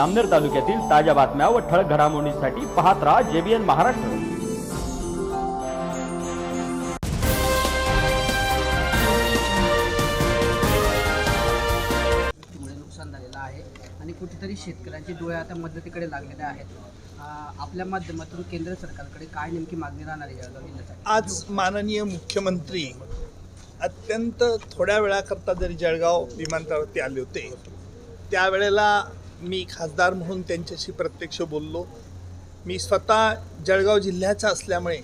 अमनेर तालुक्यातील ताज्या बातम्या व ठळक घडामोडींसाठी पाहत राहा जेबीएन महाराष्ट्र. मुळे नुकसान झालेलं आहे आणि कुठेतरी शेतकऱ्यांचे डोळे आता मदतीकडे लागलेले आहेत. आपल्या माध्यमातून केंद्र सरकारकडे काय नेमकी मागणी राहणार आहे आज माननीय मुख्यमंत्री अत्यंत थोड्या वेळाकरता जरी जळगाव विमानतळावरती आले होते त्यावेळेला मी खासदार म्हणून त्यांच्याशी प्रत्यक्ष बोललो. मी स्वतः जळगाव जिल्ह्याचा असल्यामुळे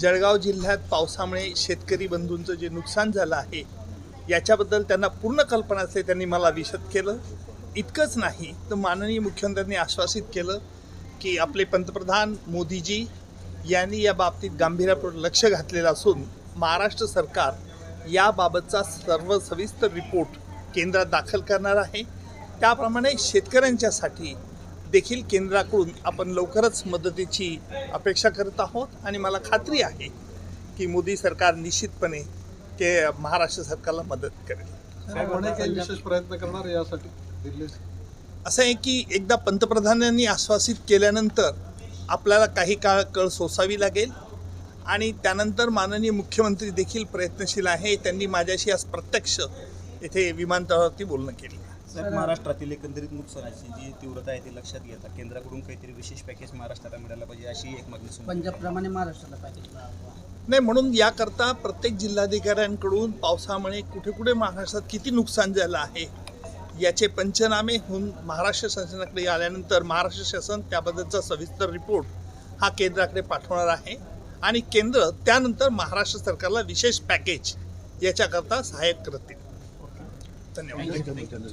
जळगाव जिल्ह्यात पावसामुळे शेतकरी बंधूंचं जे नुकसान झालं आहे याच्याबद्दल त्यांना पूर्ण कल्पना असते त्यांनी मला विशद केलं. इतकंच नाही तर माननीय मुख्यमंत्र्यांनी आश्वासित केलं की आपले पंतप्रधान मोदीजी यांनी या बाबतीत गांभीर्यापूर्ण लक्ष घातलेलं असून महाराष्ट्र सरकार याबाबतचा सर्व सविस्तर रिपोर्ट केंद्रात दाखल करणार आहे. त्याप्रमाणे शेतकऱ्यांच्यासाठी देखील केंद्राकडून आपण लवकरच मदतीची अपेक्षा करत आहोत. आणि मला खात्री आहे की मोदी सरकार निश्चितपणे के महाराष्ट्र सरकारला मदत करेल. विशेष प्रयत्न करणार यासाठी दिल्ली असं आहे की एकदा पंतप्रधानांनी आश्वासित केल्यानंतर आपल्याला काही काळ कळ सोसावी लागेल. आणि त्यानंतर माननीय मुख्यमंत्री देखील प्रयत्नशील आहे. त्यांनी माझ्याशी आज प्रत्यक्ष येथे विमानतळावरती बोलणं केलं. साहेब महाराष्ट्रातील एकंदरीत नुकसानाची जी तीव्रता आहे ती लक्षात घेता केंद्राकडून काहीतरी विशेष पॅकेज महाराष्ट्राला मिळायला पाहिजे अशी एक मागणी समोर पंजाबप्रमाणे महाराष्ट्राला पाहिजे नाही म्हणून याकरता प्रत्येक जिल्हाधिकाऱ्यांकडून पावसामुळे कुठे कुठे महाराष्ट्रात किती नुकसान झालं आहे याचे पंचनामे होऊन महाराष्ट्र शासनाकडे आल्यानंतर महाराष्ट्र शासन त्याबद्दलचा सविस्तर रिपोर्ट हा केंद्राकडे पाठवणार आहे. आणि केंद्र त्यानंतर महाराष्ट्र सरकारला विशेष पॅकेज याच्याकरता सहाय्यक करतील. धन्यवाद.